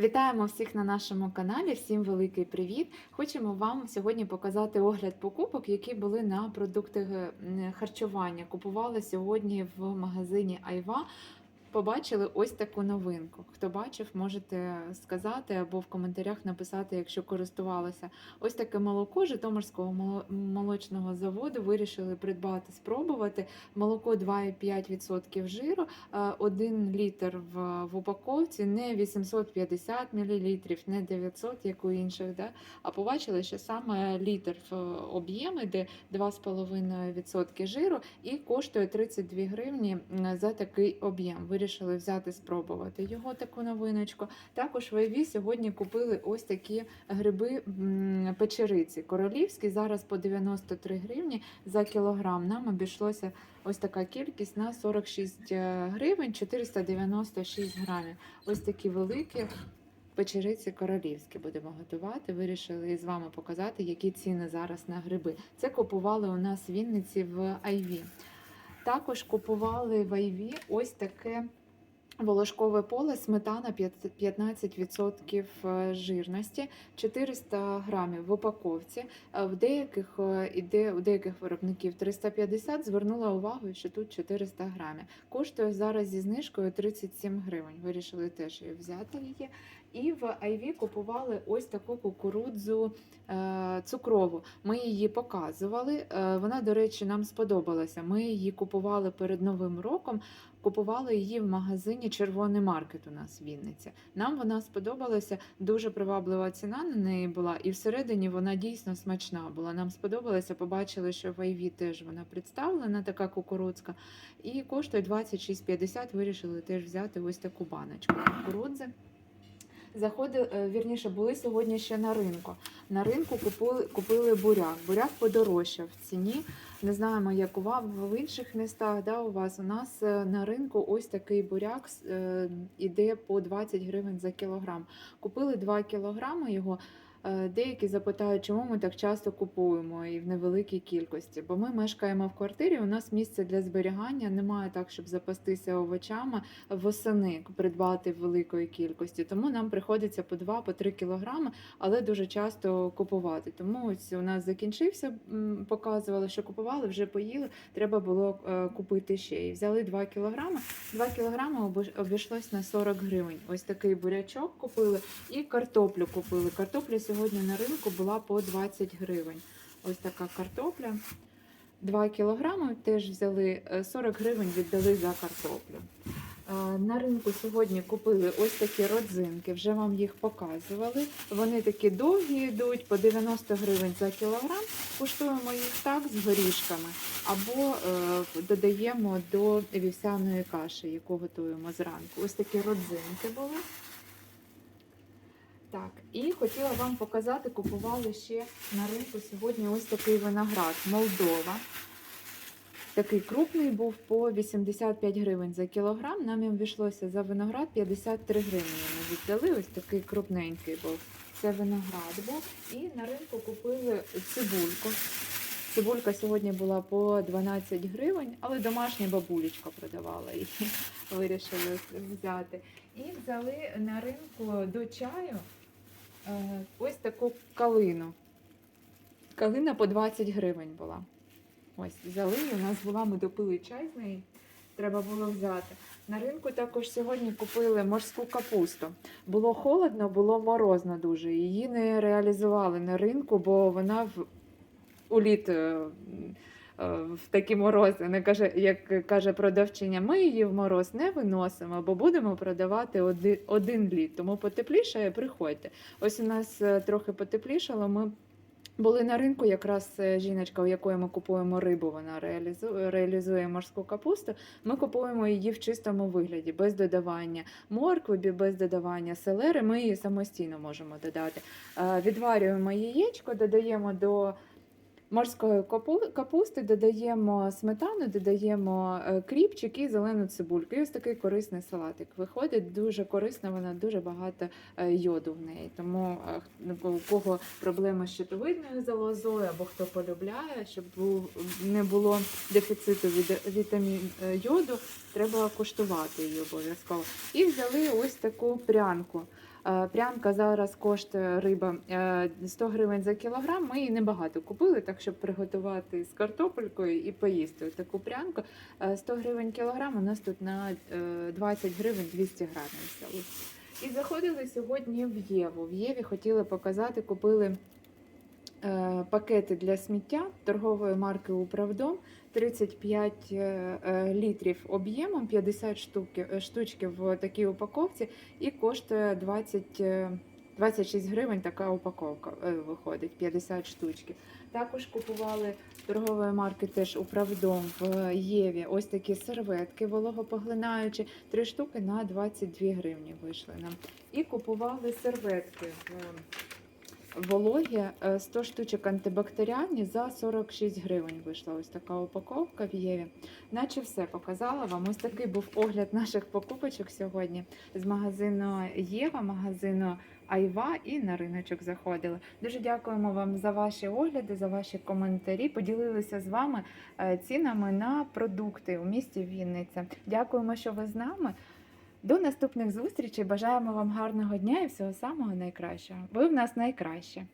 Вітаємо всіх на нашому каналі. Всім великий привіт! Хочемо вам сьогодні показати огляд покупок, які були на продукти харчування. Купували сьогодні в магазині Айва. Побачили ось таку новинку. Хто бачив, можете сказати або в коментарях написати, якщо користувалися. Ось таке молоко Житомирського молочного заводу. Вирішили придбати, спробувати. Молоко 2,5% жиру, 1 літр в, в упаковці, не 850 мл, не 900, як у інших. Да? А побачили, що саме літр в об'єм іде 2,5% жиру і коштує 32 гривні за такий об'єм. Вирішили взяти, спробувати його таку новиночку. Також в Айві сьогодні купили ось такі гриби печериці. Королівські зараз по 93 гривні за кілограм. Нам обійшлося ось така кількість на 46 гривень 496 грамів. Ось такі великі. Печериці королівські будемо готувати. Вирішили з вами показати, які ціни зараз на гриби. Це купували у нас в Вінниці в Айві. Також купували в Айві ось таке волошкове поле, сметана 15% е, жирності, 400 грамів в упаковці. Е, В деяких е, іде у деяких виробників 350. Звернула увагу, що тут 400 грамів. Коштує зараз зі знижкою 37 гривень. Вирішили теж взяти її. І в Айві купували ось таку кукурудзу е, цукрову. Ми її показували. Е, вона, до речі, нам сподобалася. Ми її купували перед Новим роком. Купували її в магазині Червоний маркет у нас в Вінниці. Нам вона сподобалася, дуже приваблива ціна на неї була, і всередині вона дійсно смачна була. Нам сподобалося, побачили, що в Айві теж вона представлена, така кукурудзка, і коштує 26,50. Вирішили теж взяти ось таку баночку кукурудзи. Заходи, е, вірніше, були сьогодні ще на ринку. На ринку купили, купили буряк. Буряк подорожчав в ціні. Не знаємо, як у вас в інших містах. Да, у вас у нас е, на ринку ось такий буряк е, іде по 20 гривень за кілограм. Купили 2 кілограми його. Е, Деякі запитають, чому ми так часто купуємо і в невеликій кількості. Бо ми мешкаємо в квартирі. У нас місця для зберігання немає так, щоб запастися овочами восени, придбати в великої кількості. Тому нам приходиться по 2-3 кілограми, але дуже часто купувати. Тому ось у нас закінчився, показували, що купували, вже поїли. Треба було е, купити ще. І взяли 2 кілограми. 2 кілограми обійшлось на 40 гривень. Ось такий бурячок купили і картоплю купили. Картопля сьогодні на ринку була по 20 гривень. Ось така картопля. 2 кілограми теж взяли е, 40 гривень віддали за картоплю. Е, На ринку сьогодні купили ось такі родзинки, вже вам їх показували. Вони такі довгі йдуть, по 90 гривень за кілограм. Куштуємо їх так з горішками, або е, додаємо до вівсяної каші, яку готуємо зранку. Ось такі родзинки були. Так, і хотіла вам показати, купували ще на ринку сьогодні ось такий виноград Молдова. Такий крупний був по 85 гривень за кілограм. Нам їм війшлося за виноград 53 гривні. Ми віддали. Ось такий крупненький був. Це виноград був. І на ринку купили цибульку. Цибулька сьогодні була по 12 гривень, але домашня бабулечка продавала її. Вирішили взяти. І взяли на ринку до чаю ось таку калину. Калина по 20 гривень була. Ось, взяли, у нас була, ми допили чай з неї. Треба було взяти. На ринку також сьогодні купили морську капусту. Було холодно, було морозно дуже. Її не реалізували на ринку, бо вона в у літ е, е, в такі морози. Не каже, як каже продавчиня, ми її в мороз не виносимо, бо будемо продавати один, один літ. Тому потеплішає, приходьте. Ось у нас е, трохи потеплішало. Ми були на ринку, якраз е, жіночка, у якої ми купуємо рибу, вона реалізує, реалізує морську капусту. Ми купуємо її в чистому вигляді, без додавання моркви, без додавання селери. Ми її самостійно можемо додати. Е, Відварюємо яєчко, додаємо до морської капусти, додаємо сметану, додаємо е, кріпчик і зелену цибульку. І ось такий корисний салатик. Виходить дуже корисно, вона дуже багато е, йоду в неї. Тому е, у кого проблеми з щитовидною залозою або хто полюбляє, щоб не було дефіциту від вітамін йоду, треба куштувати її обов'язково. І взяли ось таку прянку. Е, Прянка зараз коштує риба е, 100 гривень за кілограм. Ми її небагато купили, так щоб приготувати з картопелькою і поїсти таку прянку. Е, 100 гривень кілограм у нас тут на е, 20 гривень 200 грамів. І заходили сьогодні в Єву. В Єві хотіли показати, купили е, пакети для сміття торгової марки Управдом. 35 е, е, літрів об'ємом, 50 штуки, е, штучки в такій упаковці і коштує 20, е, 26 гривень така упаковка е, виходить, 50 штучки. Також купували торгової марки теж Управдом в Єві. Ось такі серветки вологопоглинаючі, 3 штуки на 22 гривні вийшли нам. І купували серветки вологі, е, 100 штучок антибактеріальні за 46 гривень вийшла ось така упаковка в Єві. Наче все показала вам. Ось такий був огляд наших покупочок сьогодні з магазину Єва, магазину Айва і на риночок заходили. Дуже дякуємо вам за ваші огляди, за ваші коментарі. Поділилися з вами е, цінами на продукти у місті Вінниця. Дякуємо, що ви з нами. До наступних зустрічей. Бажаємо вам гарного дня і всього самого найкращого. Ви в нас найкраще.